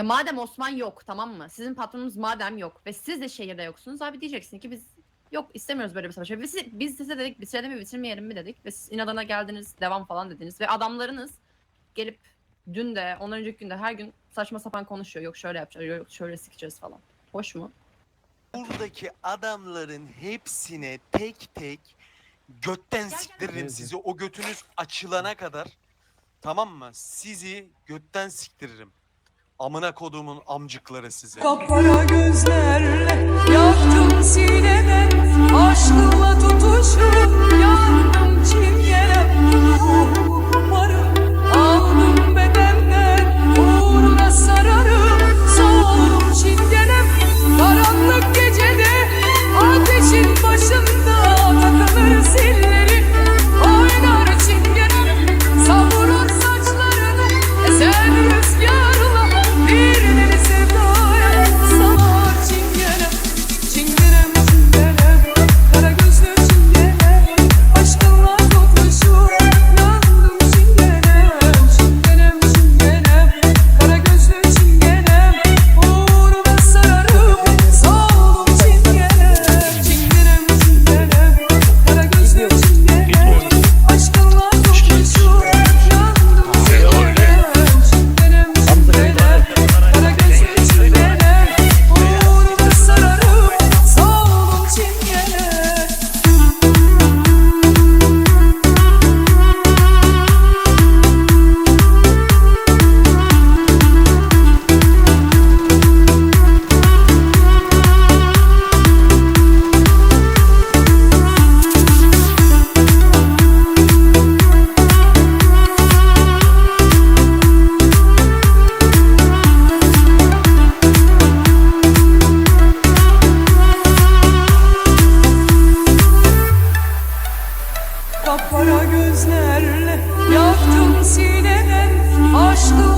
Ya madem Osman yok tamam mı? Sizin patronunuz madem yok ve siz de şehirde yoksunuz abi diyeceksin ki biz yok istemiyoruz böyle bir savaş. Ve Biz, biz size dedik bitirelim mi bitirmeyelim mi dedik ve siz inadına geldiniz devam falan dediniz ve adamlarınız gelip dün de ondan önceki günde her gün saçma sapan konuşuyor. Yok şöyle yapacağız, yok şöyle sikeceğiz falan. Hoş mu? Buradaki adamların hepsine tek tek götten gel. siktiririm sizi. O götünüz açılana kadar. Tamam mı? Sizi götten siktiririm. Amına koduğumun amcıkları size. Kapkara gözlerle yaktım sineme Kapkara gözlerle yaktım Aşkınla tutuşup